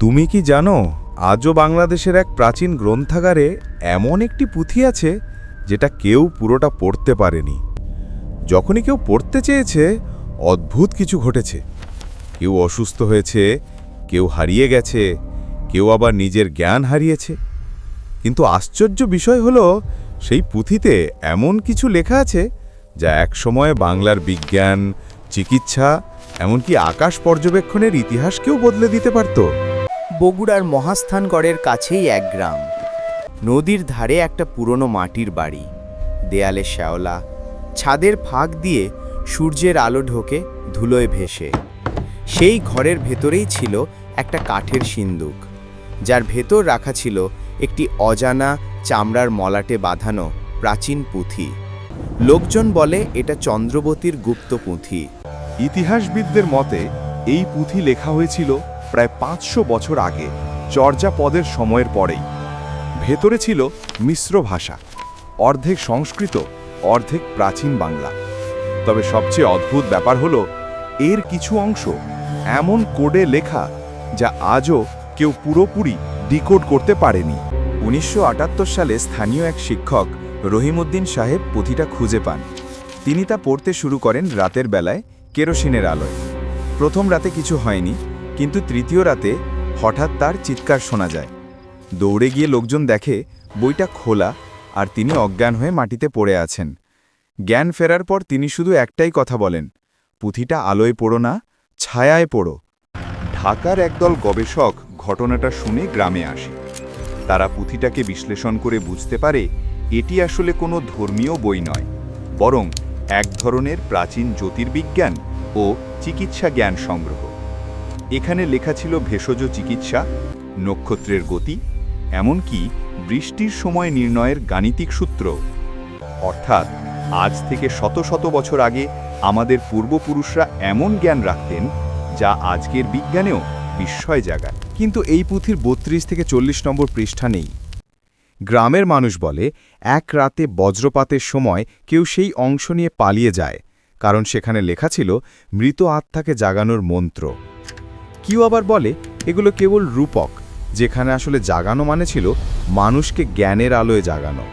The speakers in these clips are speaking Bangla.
তুমি কি জানো, আজও বাংলাদেশের এক প্রাচীন গ্রন্থাগারে এমন একটি পুঁথি আছে, যেটা কেউ পুরোটা পড়তে পারেনি। যখনই কেউ পড়তে চেয়েছে, অদ্ভুত কিছু ঘটেছে। কেউ অসুস্থ হয়েছে, কেউ হারিয়ে গেছে, কেউ আবার নিজের জ্ঞান হারিয়েছে। কিন্তু আশ্চর্য বিষয় হলো, সেই পুঁথিতে এমন কিছু লেখা আছে, যা একসময় বাংলার বিজ্ঞান, চিকিৎসা, এমনকি আকাশ পর্যবেক্ষণের ইতিহাসকেও বদলে দিতে পারত। বগুড়ার মহাস্থানগড়ের কাছেই এক গ্রাম। নদীর ধারে একটা পুরনো মাটির বাড়ি। দেয়ালে শ্যাওলা, ছাদের ফাঁক দিয়ে সূর্যের আলো ঢোকে, ধুলোয় ভেসে। সেই ঘরের ভেতরেই ছিল একটা কাঠের সিন্দুক। যার ভেতর রাখা ছিল একটি অজানা চামড়ার মলাটে বাঁধানো প্রাচীন পুঁথি। লোকজন বলে এটা চন্দ্রবতীর গুপ্ত পুঁথি। ইতিহাসবিদদের মতে, এই পুঁথি লেখা হয়েছিল প্রায় পাঁচশো বছর আগে চর্যাপদের সময়ের পরেই। ভেতরে ছিল মিশ্র ভাষা, অর্ধেক সংস্কৃত, অর্ধেক প্রাচীন বাংলা। তবে সবচেয়ে অদ্ভুত ব্যাপার হলো, এর কিছু অংশ এমন কোডে লেখা যা আজও কেউ পুরোপুরি ডিকোড করতে পারেনি। উনিশশো আটাত্তর সালে স্থানীয় এক শিক্ষক রহিমউদ্দিন সাহেব পুঁথিটা খুঁজে পান। তিনি তা পড়তে শুরু করেন রাতের বেলায় কেরোসিনের আলোয়। প্রথম রাতে কিছু হয়নি কিন্তু তৃতীয় রাতে হঠাৎ তার চিৎকার শোনা যায়। দৌড়ে গিয়ে লোকজন দেখে বইটা খোলা আর তিনি অজ্ঞান হয়ে মাটিতে পড়ে আছেন। জ্ঞান ফেরার পর তিনি শুধু একটাই কথা বলেন, পুঁথিটা আলোয় পড়ো না, ছায়ায় পড়ো। ঢাকার একদল গবেষক ঘটনাটা শুনে গ্রামে আসে। তারা পুঁথিটাকে বিশ্লেষণ করে বুঝতে পারে এটি আসলে কোনো ধর্মীয় বই নয়, বরং এক ধরনের প্রাচীন জ্যোতির্বিজ্ঞান ও চিকিৎসা জ্ঞান সংগ্রহ। এখানে লেখা ছিল ভেষজ চিকিৎসা, নক্ষত্রের গতি, এমনকি বৃষ্টির সময় নির্ণয়ের গাণিতিক সূত্র। অর্থাৎ আজ থেকে শত শত বছর আগে আমাদের পূর্বপুরুষরা এমন জ্ঞান রাখতেন যা আজকের বিজ্ঞানেও বিস্ময় জাগায়। কিন্তু এই পুঁথির বত্রিশ থেকে চল্লিশ নম্বর পৃষ্ঠা নেই। গ্রামের মানুষ বলে, এক রাতে বজ্রপাতের সময় কেউ সেই অংশ নিয়ে পালিয়ে যায়, কারণ সেখানে লেখা ছিল, মৃত আত্মাকে জাগানোর মন্ত্র। কেউ আবার বলে, এগুলো কেবল রূপক, যেখানে আসলে জাগানো মানে ছিল মানুষকে জ্ঞানের আলোয় জাগানো।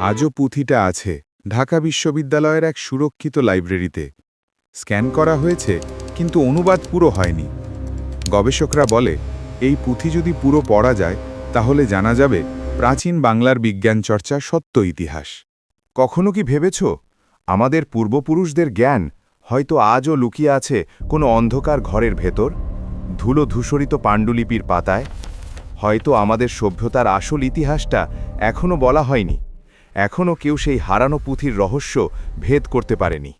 আজও পুঁথিটা আছে ঢাকা বিশ্ববিদ্যালয়ের এক সুরক্ষিত লাইব্রেরিতে। স্ক্যান করা হয়েছে, কিন্তু অনুবাদ পুরো হয়নি। গবেষকরা বলে, এই পুঁথি যদি পুরো পড়া যায়, তাহলে জানা যাবে প্রাচীন বাংলার বিজ্ঞান চর্চা সত্য ইতিহাস। কখনো কি ভেবেছ? আমাদের পূর্বপুরুষদের জ্ঞান হয়তো আজও লুকিয়ে আছে কোনো অন্ধকার ঘরের ভেতর? ধুলো ধূসরিত পাণ্ডুলিপির পাতায়, হয়তো আমাদের সভ্যতার আসল ইতিহাসটা এখনও বলা হয়নি। এখনও কেউ সেই হারানো পুঁথির রহস্য ভেদ করতে পারেনি।